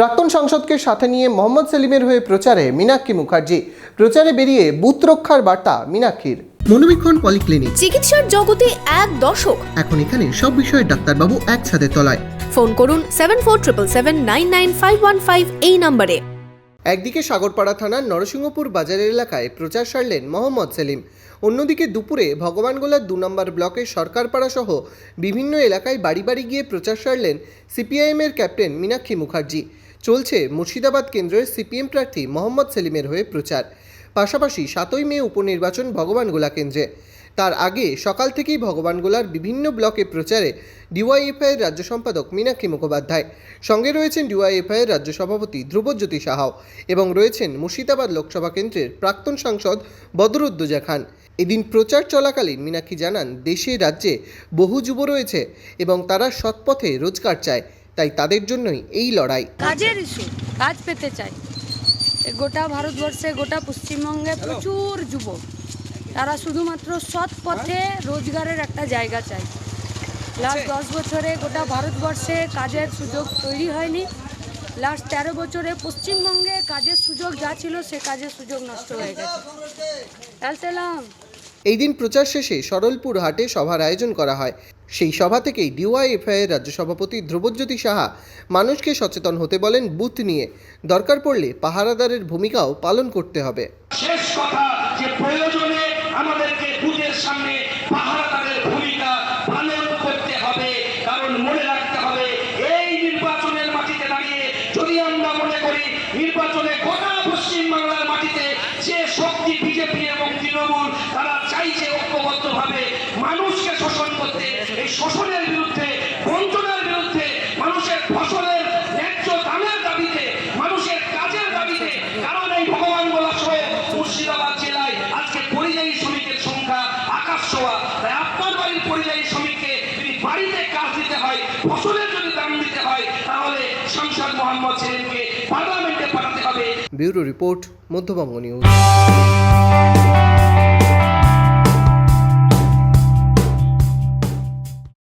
প্রাক্তন সাংসদকে সাথে নিয়ে মোহাম্মদ সেলিমের হয়ে প্রচারে মীনাক্ষী মুখার্জি। প্রচারে বেরিয়ে বুথ রক্ষার বার্তা মীনাক্ষীর। মনোবীক্ষণ পলিক্লিনিক। চিকিৎসার জগতে এক দশক। এখন এখানে সব বিষয়ে ডাক্তারবাবু একসাথে তলায়। ফোন করুন seven four triple seven nine nine five one five এই নম্বরে। একদিকে সাগরপাড়া থানার নরসিংহপুর বাজারের এলাকায় প্রচার সারলেন মোহাম্মদ সেলিম। অন্যদিকে দুপুরে ভগবানগোলার দু নম্বর ব্লকের সরকারপাড়া সহ বিভিন্ন এলাকায় বাড়ি বাড়ি গিয়ে প্রচার সারলেন সিপিআইএমের ক্যাপ্টেন মীনাক্ষী মুখার্জি। চলছে মুর্শিদাবাদ কেন্দ্রের সিপিএম প্রার্থী মোহাম্মদ সেলিমের হয়ে প্রচার। পাশাপাশি সাতই মে উপনির্বাচন ভগবানগোলা কেন্দ্রে। তার আগে সকাল থেকেই ভগবানগোলার বিভিন্ন ব্লকে প্রচারে ডিওয়াইএফআইয়ের রাজ্য সম্পাদক মীনাক্ষী মুখোপাধ্যায়। সঙ্গে রয়েছেন ডিওয়াইএফআইয়ের রাজ্য সভাপতি ধ্রুবজ্যোতি সাহাও এবং রয়েছেন মুর্শিদাবাদ লোকসভা কেন্দ্রের প্রাক্তন সাংসদ বদরুদ্দোজা খান। এদিন প্রচার চলাকালীন মীনাক্ষী জানান, দেশে রাজ্যে বহু যুব রয়েছে এবং তারা সৎপথে রোজগার চায়। তাই তাদের জন্যই এই লড়াই। কাজের ইস্যু কাজ পেতে চাই। গোটা ভারতবর্ষে গোটা পশ্চিমবঙ্গে প্রচুর যুবক। তারা শুধুমাত্র সৎ পথে রোজগারের একটা জায়গা চাই লাস্ট দশ বছরে গোটা ভারতবর্ষে কাজের সুযোগ তৈরি হয়নি। লাস্ট তেরো বছরে পশ্চিমবঙ্গে কাজের সুযোগ যা ছিল সে কাজের সুযোগ নষ্ট হয়ে গেছে। আসসালাম এই দিন প্রচার শেষে সরলপুর হাটে সভার আয়োজন করা হয়। সেই সভা থেকেই ডিওয়াইএফআইয়ের রাজ্য সভাপতি ধ্রুবজ্যোতি সাহা মানুষকে সচেতন হতে বলেন বুথ নিয়ে। দরকার পড়লে পাহারাদারের ভূমিকাও পালন করতে হবে। শেষ কথা যে প্রয়োজনে আমাদেরকে বুথের সামনে পাহারাদারের ভূমিকা পালন করতে হবে, কারণ মনে রাখতে হবে এই নির্বাচনের মাটিতে দাঁড়িয়ে যদি আমরা মনে করি নির্বাচনে গোটা পশ্চিম বাংলার মাটিতে যে শক্তি বিজেপি এবং তৃণমূল তারা চাইছে ঐক্যবদ্ধভাবে মানুষকে শোষণ করতে এই শোষণের বিরুদ্ধে বঞ্চনার বিরুদ্ধে মানুষের ফসলের ন্যায্য দামের দাবিতে, মানুষের কাজের দাবিতে কারণ এই ভগবান বলা সহ মুর্শিদাবাদ জেলায় আজকে পরিযায়ী শ্রমিকের সংখ্যা আকাশ ছোঁয়া। তাই আপনার বাড়ির পরিযায়ী শ্রমিককে যদি বাড়িতে কাজ দিতে হয়, ফসলের যদি দাম দিতে হয়, তাহলে সাংসদ মোহাম্মদ সেলিমকে পার্লামেন্টে পাঠাতে হবে। Bureau report Madhyabanga news.